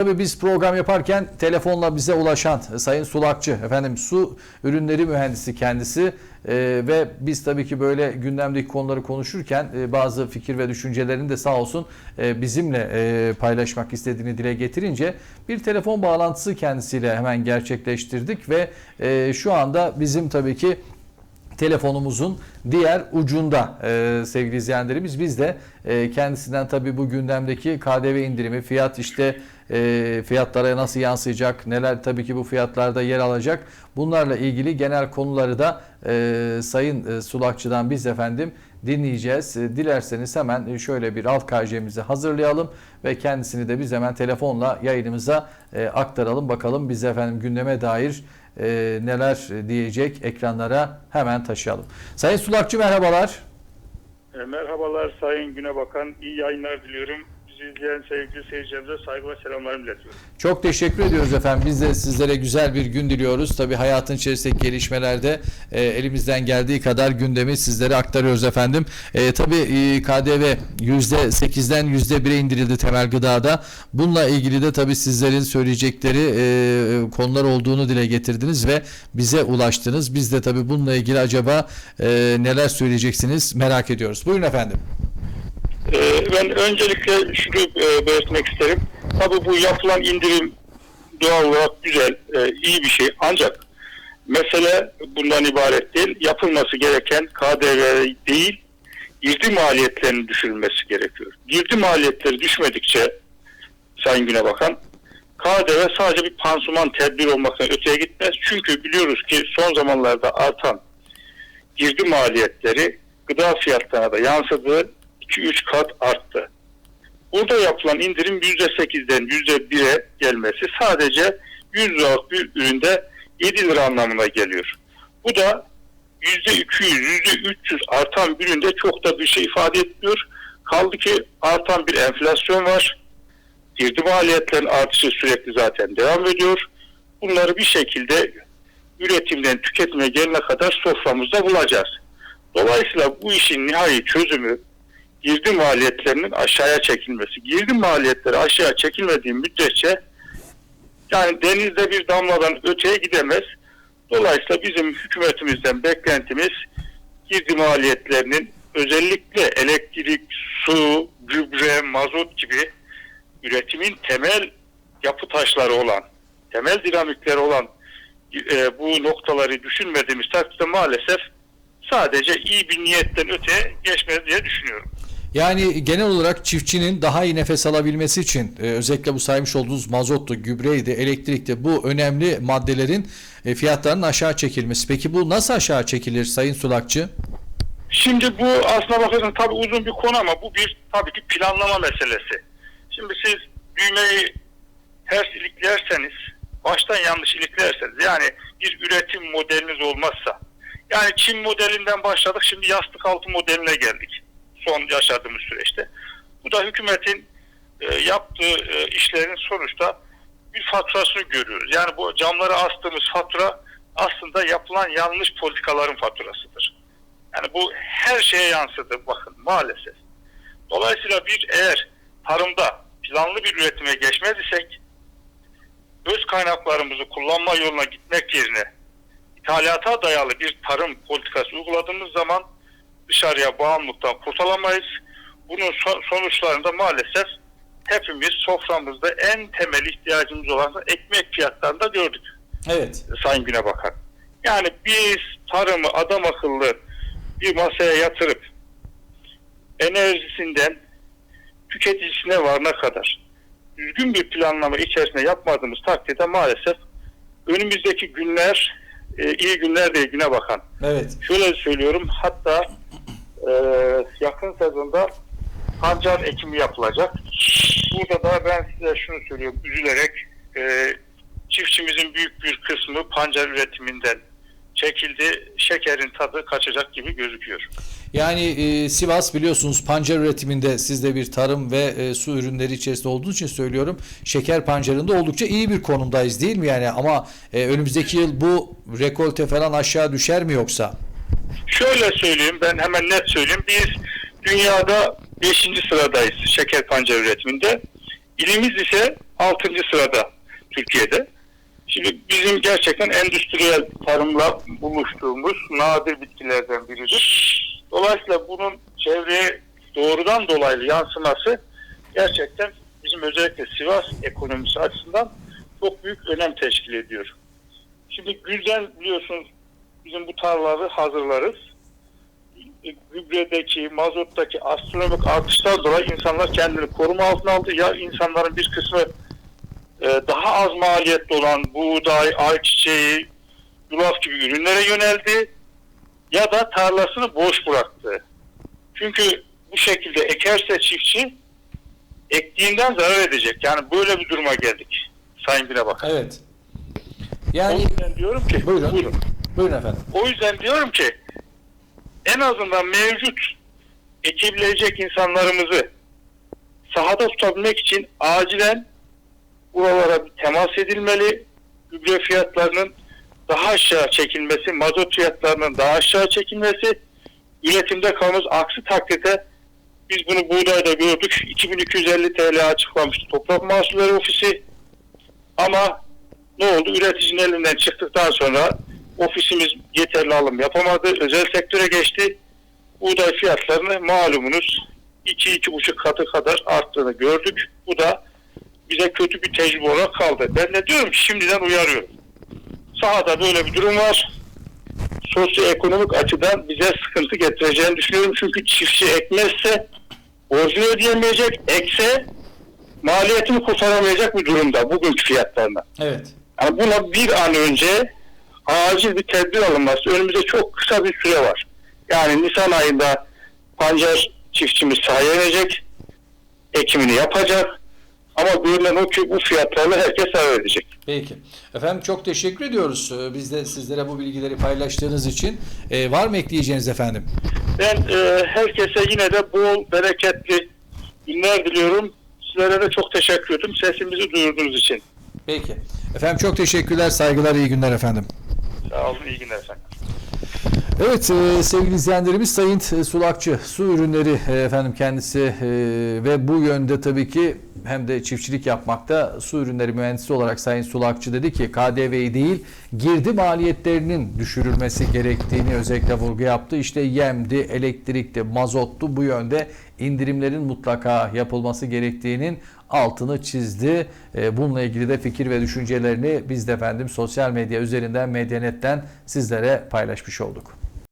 Tabii biz program yaparken telefonla bize ulaşan Sayın Sulakçı, efendim su ürünleri mühendisi kendisi e, ve biz tabii ki böyle gündemdeki konuları konuşurken e, bazı fikir ve düşüncelerini de sağ olsun e, bizimle e, paylaşmak istediğini dile getirince bir telefon bağlantısı kendisiyle hemen gerçekleştirdik ve e, şu anda bizim tabii ki telefonumuzun diğer ucunda e, sevgili izleyenlerimiz. Biz de e, kendisinden tabii bu gündemdeki KDV indirimi, fiyat işte e, fiyatlara nasıl yansıyacak, neler tabii ki bu fiyatlarda yer alacak. Bunlarla ilgili genel konuları da e, Sayın e, Sulakçı'dan biz efendim dinleyeceğiz. E, dilerseniz hemen şöyle bir alt KJ'mizi hazırlayalım ve kendisini de biz hemen telefonla yayınımıza e, aktaralım. Bakalım biz efendim gündeme dair e, neler diyecek ekranlara hemen taşıyalım. Sayın Sulakçı merhabalar. E, Merhabalar Sayın Güne Bakan. İyi yayınlar diliyorum. Bizi izleyen sevgili seyircilerimize saygı ve selamlarımı iletiyorum. Çok teşekkür ediyoruz efendim. Biz de sizlere güzel bir gün diliyoruz. Tabii hayatın içerisindeki gelişmelerde e, elimizden geldiği kadar gündemi sizlere aktarıyoruz efendim. E, tabii e, KDV %8'den %1'e indirildi temel gıdada. Bununla ilgili de tabii sizlerin söyleyecekleri e, konular olduğunu dile getirdiniz ve bize ulaştınız. Biz de tabii bununla ilgili acaba e, neler söyleyeceksiniz merak ediyoruz. Buyurun efendim. E, Ben öncelikle şunu e, belirtmek isterim. Tabii bu yapılan indirim doğal olarak güzel, e, iyi bir şey. Ancak mesele bundan ibaret değil. Yapılması gereken KDV değil, girdi maliyetlerinin düşürülmesi gerekiyor. Girdi maliyetleri düşmedikçe Sayın Güne Bakan, KDV sadece bir pansuman tedbir olmaktan öteye gitmez. Çünkü biliyoruz ki son zamanlarda artan girdi maliyetleri gıda fiyatlarına da yansıdığı 2-3 kat arttı. Burada yapılan indirim %8'den %1'e gelmesi sadece 100 liralık bir üründe 7 lira anlamına geliyor. Bu da %200, %300 artan bir üründe çok da bir şey ifade etmiyor. Kaldı ki artan bir enflasyon var. Girdi maliyetlerin artışı sürekli zaten devam ediyor. Bunları bir şekilde üretimden tüketime gelene kadar soframızda bulacağız. Dolayısıyla bu işin nihai çözümü girdi maliyetlerinin aşağıya çekilmesi. Girdi maliyetleri aşağıya çekilmediği müddetçe yani denizde bir damladan öteye gidemez. Dolayısıyla bizim hükümetimizden beklentimiz girdi maliyetlerinin özellikle elektrik, su, gübre, mazot gibi üretimin temel yapı taşları olan, temel dinamikleri olan e, bu noktaları düşünmediğimiz takdirde maalesef sadece iyi bir niyetten öte geçmez diye düşünüyorum. Yani genel olarak çiftçinin daha iyi nefes alabilmesi için e, özellikle bu saymış olduğunuz mazottu, gübreydi, elektrikti bu önemli maddelerin e, fiyatlarının aşağı çekilmesi. Peki bu nasıl aşağı çekilir Sayın Sulakçı? Şimdi bu aslına bakarsanız tabii uzun bir konu ama bu bir tabii ki planlama meselesi. Şimdi siz düğmeyi ters iliklerseniz, baştan yanlış iliklerseniz yani bir üretim modeliniz olmazsa yani Çin modelinden başladık şimdi yastık altı modeline geldik son yaşadığımız süreçte. Bu da hükümetin e, yaptığı e, işlerin sonuçta bir faturasını görüyoruz. Yani bu camlara astığımız fatura aslında yapılan yanlış politikaların faturasıdır. Yani bu her şeye yansıdı bakın maalesef. Dolayısıyla bir eğer tarımda planlı bir üretime geçmez isek öz kaynaklarımızı kullanma yoluna gitmek yerine ithalata dayalı bir tarım politikası uyguladığımız zaman dışarıya bağımlılıktan kurtulamayız. Bunun so- sonuçlarında maalesef hepimiz soframızda en temel ihtiyacımız olan ekmek fiyatlarında gördük. Evet. Sayın Güne Bakan. Yani biz tarımı adam akıllı bir masaya yatırıp enerjisinden tüketicisine varana kadar düzgün bir planlama içerisinde yapmadığımız takdirde maalesef önümüzdeki günler e, iyi günler değil Güne Bakan. Evet. Şöyle söylüyorum hatta e, yakın sezonda pancar ekimi yapılacak. Burada da ben size şunu söylüyorum üzülerek e, çiftçimizin büyük bir kısmı pancar üretiminden çekildi. Şekerin tadı kaçacak gibi gözüküyor. Yani e, Sivas biliyorsunuz pancar üretiminde siz de bir tarım ve e, su ürünleri içerisinde olduğunuz için söylüyorum. Şeker pancarında oldukça iyi bir konumdayız değil mi yani? Ama e, önümüzdeki yıl bu rekolte falan aşağı düşer mi yoksa? Şöyle söyleyeyim ben hemen net söyleyeyim. Biz dünyada 5. sıradayız şeker pancar üretiminde. İlimiz ise 6. sırada Türkiye'de. Şimdi bizim gerçekten endüstriyel tarımla buluştuğumuz nadir bitkilerden biridir. Dolayısıyla bunun çevreye doğrudan dolaylı yansıması gerçekten bizim özellikle Sivas ekonomisi açısından çok büyük önem teşkil ediyor. Şimdi güzel biliyorsunuz bizim bu tarlaları hazırlarız. E, Gübredeki, mazottaki astronomik artıştan dolayı insanlar kendini koruma altına aldı. Ya insanların bir kısmı e, daha az maliyetli olan buğday, ayçiçeği, yulaf gibi ürünlere yöneldi ya da tarlasını boş bıraktı. Çünkü bu şekilde ekerse çiftçi ektiğinden zarar edecek. Yani böyle bir duruma geldik. Sayın Bine bak. Evet. Yani diyorum ki Buyurun. buyurun. Buyurun efendim. O yüzden diyorum ki en azından mevcut ekebilecek insanlarımızı sahada tutabilmek için acilen buralara bir temas edilmeli. Gübre fiyatlarının daha aşağı çekilmesi, mazot fiyatlarının daha aşağı çekilmesi, üretimde kalmamız aksi takdirde biz bunu buğdayda gördük. 2250 TL açıklamıştı Toprak Mahsulleri Ofisi. Ama ne oldu? Üreticinin elinden çıktıktan sonra ofisimiz yeterli alım yapamadı. Özel sektöre geçti. Buğday fiyatlarını malumunuz 2-2,5 katı kadar arttığını gördük. Bu da bize kötü bir tecrübe olarak kaldı. Ben de diyorum ki şimdiden uyarıyorum. Sahada böyle bir durum var. Sosyoekonomik açıdan bize sıkıntı getireceğini düşünüyorum. Çünkü çiftçi ekmezse borcunu ödeyemeyecek, ekse maliyetini kurtaramayacak bir durumda bugünkü fiyatlarına. Evet. Yani buna bir an önce acil bir tedbir alınması. Önümüzde çok kısa bir süre var. Yani Nisan ayında pancar çiftçimiz sahaya inecek, ekimini yapacak. Ama görünen o ki bu fiyatlarla herkes zarar edecek. Peki. Efendim çok teşekkür ediyoruz. Ee, Biz de sizlere bu bilgileri paylaştığınız için. Ee, var mı ekleyeceğiniz efendim? Ben e, herkese yine de bol, bereketli günler diliyorum. Sizlere de çok teşekkür ederim sesimizi duyurduğunuz için. Peki. Efendim çok teşekkürler. Saygılar, iyi günler efendim. Sağ olun, iyi günler efendim. Evet e, sevgili izleyenlerimiz Sayın Sulakçı su ürünleri e, efendim kendisi e, ve bu yönde tabii ki hem de çiftçilik yapmakta su ürünleri mühendisi olarak Sayın Sulakçı dedi ki KDV'yi değil girdi maliyetlerinin düşürülmesi gerektiğini özellikle vurgu yaptı. İşte yemdi, elektrikti, mazottu bu yönde indirimlerin mutlaka yapılması gerektiğinin altını çizdi. E, Bununla ilgili de fikir ve düşüncelerini biz de efendim sosyal medya üzerinden Medyanet'ten sizlere paylaşmış olduk.